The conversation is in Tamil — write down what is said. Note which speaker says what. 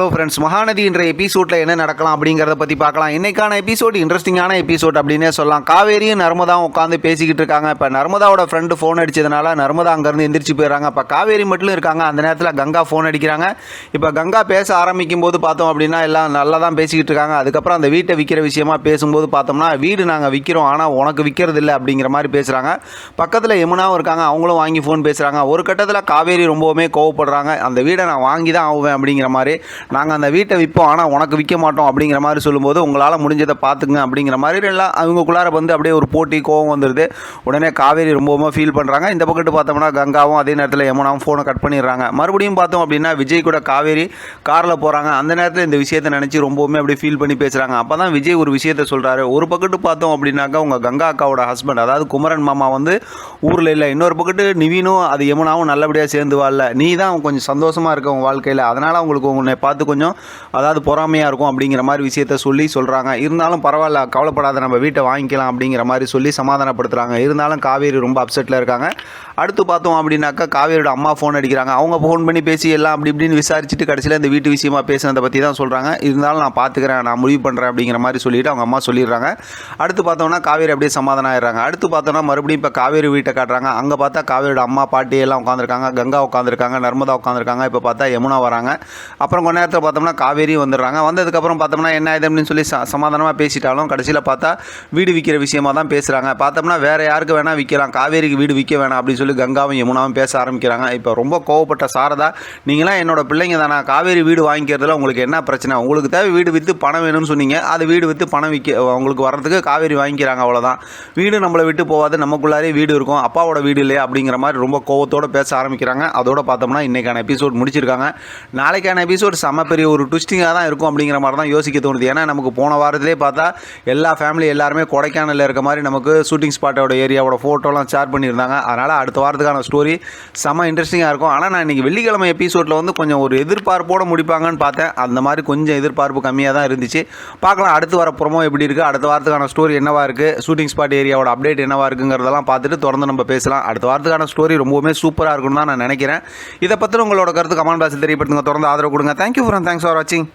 Speaker 1: ஹலோ ஃப்ரெண்ட்ஸ் மகாநதி என்ற எபிசோடில் என்ன நடக்கலாம் அப்படிங்கிறத பற்றி பார்க்கலாம். இன்றைக்கான எபிசோட் இன்ட்ரெஸ்டிங்கான எபிசோட் அப்படின்னே சொல்லலாம். காவேரியும் நர்மதாவும் உட்காந்து பேசிக்கிட்டு இருக்காங்க. இப்போ நர்மதாவோட ஃப்ரெண்டு ஃபோன் அடிச்சதுனால நர்மதா அங்கேருந்து எந்திரிச்சு போயிடுறாங்க. இப்போ காவேரி மட்டும் இருக்காங்க. அந்த நேரத்தில் கங்கா ஃபோன் அடிக்கிறாங்க. இப்போ கங்கா பேச ஆரம்பிக்கும் போது பார்த்தோம் அப்படின்னா எல்லாம் நல்லா தான் பேசிக்கிட்டு இருக்காங்க. அதுக்கப்புறம் அந்த வீட்டை விற்கிற விஷயமா பேசும்போது பார்த்தோம்னா வீடு நாங்கள் விற்கிறோம் ஆனால் உனக்கு விற்கிறது இல்லை அப்படிங்கிற மாதிரி பேசுகிறாங்க பக்கத்தில் யமுனாவும் இருக்காங்க. அவங்களும் வாங்கி ஃபோன் பேசுகிறாங்க ஒரு கட்டத்தில் காவேரி ரொம்பவுமே கோவப்படுறாங்க. அந்த வீடை நான் வாங்கி தான் ஆகுவேன் அப்படிங்கிற மாதிரி நாங்கள் அந்த வீட்டை விற்போம் ஆனால் உனக்கு விற்க மாட்டோம் அப்படிங்கிற மாதிரி சொல்லும்போது உங்களால் முடிஞ்சதை பார்த்துங்க அப்படிங்கிற மாதிரி எல்லாம் அவங்களுக்குள்ளார வந்து அப்படியே ஒரு போட்டி கோவம் வந்துடுது உடனே காவேரி ரொம்பவும் ஃபீல் பண்ணுறாங்க இந்த பக்கத்து பார்த்தோம்னா கங்காவும் அதே நேரத்தில் யமுனாவும் ஃபோனை கட் பண்ணிடுறாங்க. மறுபடியும் பார்த்தோம் அப்படின்னா விஜய் கூட காவேரி காரில் போகிறாங்க அந்த நேரத்தில் இந்த விஷயத்தை நினச்சி ரொம்பவுமே அப்படியே ஃபீல் பண்ணி பேசுகிறாங்க அப்போ தான் விஜய் ஒரு விஷயத்தை சொல்கிறாரு ஒரு பக்கத்து பார்த்தோம் அப்படின்னாக்கா உங்கள் கங்கா அக்காவோட ஹஸ்பண்ட் அதாவது குமரன் மாமா வந்து ஊரில் இல்லை. இன்னொரு பக்கத்து நிவீனும் அது யமுனாவும் நல்லபடியாக சேர்ந்து வாழல. நீ தான் கொஞ்சம் சந்தோஷமாக இருக்க உன் வாழ்க்கையில். அதனால் அவங்களுக்கு உன்னை பார்த்து கொஞ்சம் அதாவது பொறாமையாக இருக்கும் அப்படிங்கிற மாதிரி விஷயத்த சொல்லி சொல்கிறாங்க இருந்தாலும் பரவாயில்ல கவலைப்படாத நம்ம வீட்டை வாங்கிக்கலாம் அப்படிங்கிற மாதிரி சொல்லி சமாதானப்படுத்துகிறாங்க இருந்தாலும் காவேரி ரொம்ப அப்செட்டில் இருக்காங்க. அடுத்து பார்த்தோம் அப்படின்னாக்கா காவேரியோட அம்மா ஃபோன் அடிக்கிறாங்க. அவங்க ஃபோன் பண்ணி பேசி எல்லாம் அப்படி இப்படின்னு விசாரிச்சுட்டு கடைசியில் இந்த வீட்டு விஷயமா பேசுனதை பற்றி தான் சொல்கிறாங்க இருந்தாலும் நான் பார்த்துக்கிறேன் நான் முடிவு பண்ணுறேன் அப்படிங்கிற மாதிரி சொல்லிட்டு அவங்க அம்மா சொல்லிடுறாங்க. அடுத்து பார்த்தோம்னா காவேரி அப்படியே சமாதானம் ஆயிடுறாங்க. அடுத்து பார்த்தோம்னா மறுபடியும் இப்போ காவேரி வீட்டை காட்டுறாங்க. அங்கே பார்த்தா காவேரியோட அம்மா பாட்டி எல்லாம் உட்காந்துருக்காங்க கங்கா உட்காந்துருக்காங்க நர்மதா உட்காந்துருக்காங்க இப்போ பார்த்தா யமுனா வராங்க. அப்புறம் கொஞ்ச நேரத்தில் பார்த்தோம்னா காவேரி வந்துடுறாங்க. வந்ததுக்கப்புறம் பார்த்தோம்னா என்ன ஆயுது அப்படின்னு சொல்லி ச சமாதானமாக பேசிட்டாலும் கடைசியில் பார்த்தா வீடு விற்கிற விஷயமா தான் பேசுகிறாங்க பார்த்தோம்னா வேறு யாருக்கு வேணால் விற்கலாம் காவேரிக்கு வீடு விற்க வேணாம் அப்படின்னு சொல்லி கங்காவும் யமுனாவும் பேச ஆரம்பிக்கிறாங்க. இப்போ ரொம்ப கோவப்பட்ட சாரதா நீங்களாம் என்னோட பிள்ளைங்க தானே? காவேரி வீடு வாங்கிக்கிறதுல உங்களுக்கு என்ன பிரச்சனை? உங்களுக்கு தேவை வீடு விற்று பணம் வேணும்னு சொன்னீங்க. அது வீடு விற்று பணம் விற்க உங்களுக்கு வர்றதுக்கு காவேரி வாங்கிக்கிறாங்க அவ்வளோதான் வீடு நம்மளை விட்டு போகாது. நமக்குள்ளாரே வீடு இருக்கும். அப்பாவோட வீடு இல்லையா அப்படிங்கிற மாதிரி ரொம்ப கோவத்தோடு பேச ஆரம்பிக்கிறாங்க. அதோட பார்த்தோம்னா இன்றைக்கான எபிசோட் முடிச்சிருக்காங்க. நாளைக்கான எபிசோட் செம்ம பெரிய ஒரு ட்விஸ்டிங்காக தான் இருக்கும் அப்படிங்கிற மாதிரி தான் யோசிக்க தோணுது. ஏன்னா நமக்கு போன வாரத்திலே பார்த்தா எல்லா ஃபேமிலி எல்லாருமே கொடைக்கானலில் இருக்க மாதிரி நமக்கு ஷூட்டிங் ஸ்பாட்டோட ஏரியாவோட ஃபோட்டோலாம் ஷேர் பண்ணியிருந்தாங்க. அதனால் அடுத்த வாரத்துக்கான ஸ்டோரி செம்ம இன்ட்ரெஸ்டிங்காக இருக்கும். ஆனால் நான் இன்றைக்கி வெள்ளிக்கிழமை எபிசோடில் வந்து கொஞ்சம் ஒரு எதிர்பார்ப்போடு முடிப்பாங்கன்னு பார்த்தேன். அந்த மாதிரி கொஞ்சம் எதிர்பார்ப்பு கம்மியாக தான் இருந்துச்சு. பார்க்கலாம் அடுத்து வர புறமோ எப்படி இருக்குது அடுத்த வாரத்துக்கான ஸ்டோரி என்னவாக இருக்குது ஷூட்டிங் ஸ்பாட் ஏரியாவோட அப்டேட் என்னவாக இருக்குங்கிறதெல்லாம் பார்த்துட்டு தொடர்ந்து நம்ம பேசலாம். அடுத்த வாரத்துக்கான ஸ்டோரி ரொம்பவுமே சூப்பராக இருக்கும்னு தான் நான் நினைக்கிறேன். இதை பற்றி உங்களோட கருத்து கமெண்ட் பாக்ஸில் தெரியப்படுத்துங்க. தொடர்ந்து ஆதரவு கொடுங்க. தேங்க்யூ ஃபார் தேங்க்ஸ் ஃபார் வாட்சிங்